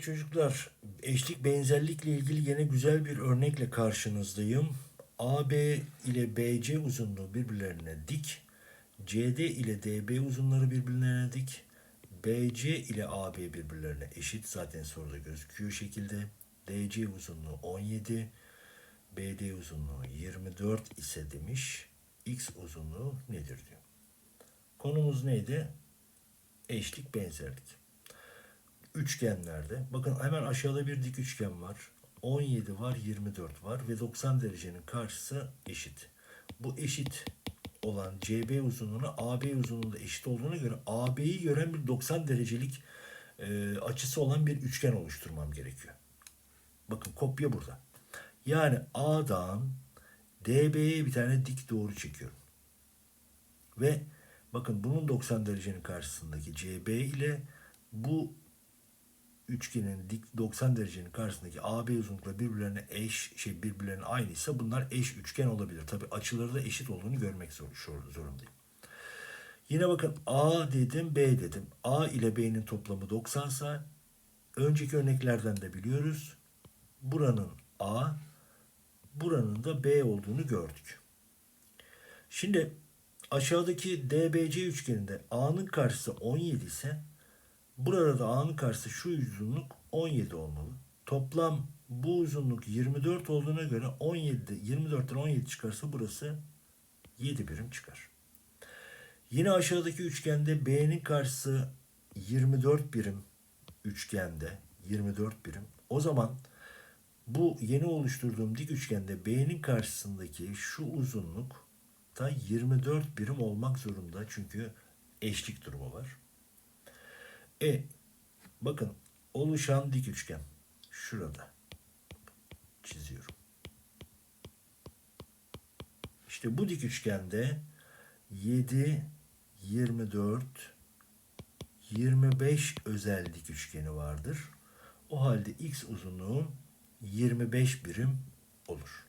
Çocuklar, eşlik benzerlikle ilgili yine güzel bir örnekle karşınızdayım. AB ile BC uzunluğu birbirlerine dik, CD ile DB uzunları birbirlerine dik, BC ile AB birbirlerine eşit zaten soruda gözüküyor şekilde. DC uzunluğu 17, BD uzunluğu 24 ise demiş. X uzunluğu nedir diyor. Konumuz neydi? Eşlik benzerlik üçgenlerde bakın hemen aşağıda bir dik üçgen var. 17 var, 24 var ve 90 derecenin karşısı eşit. Bu eşit olan CB uzunluğuna AB uzunluğu da eşit olduğuna göre AB'yi gören bir 90 derecelik e, açısı olan bir üçgen oluşturmam gerekiyor. Bakın kopya burada. Yani A'dan DB'ye bir tane dik doğru çekiyorum. Ve bakın bunun 90 derecenin karşısındaki CB ile bu üçgenin dik 90 derecenin karşısındaki AB uzunlukla birbirlerine eş şey birbirlerine aynıysa bunlar eş üçgen olabilir. Tabi açıları da eşit olduğunu görmek zor, zor- zorundayım. Yine bakın A dedim B dedim. A ile B'nin toplamı 90 sa önceki örneklerden de biliyoruz. Buranın A buranın da B olduğunu gördük. Şimdi aşağıdaki DBC üçgeninde A'nın karşısı 17 ise burada da A'nın karşısı şu uzunluk 17 olmalı. Toplam bu uzunluk 24 olduğuna göre 17 24'ten 17 çıkarsa burası 7 birim çıkar. Yine aşağıdaki üçgende B'nin karşısı 24 birim üçgende 24 birim. O zaman bu yeni oluşturduğum dik üçgende B'nin karşısındaki şu uzunluk da 24 birim olmak zorunda. Çünkü eşlik durumu var. E bakın oluşan dik üçgen şurada çiziyorum. İşte bu dik üçgende 7 24 25 özel dik üçgeni vardır. O halde x uzunluğu 25 birim olur.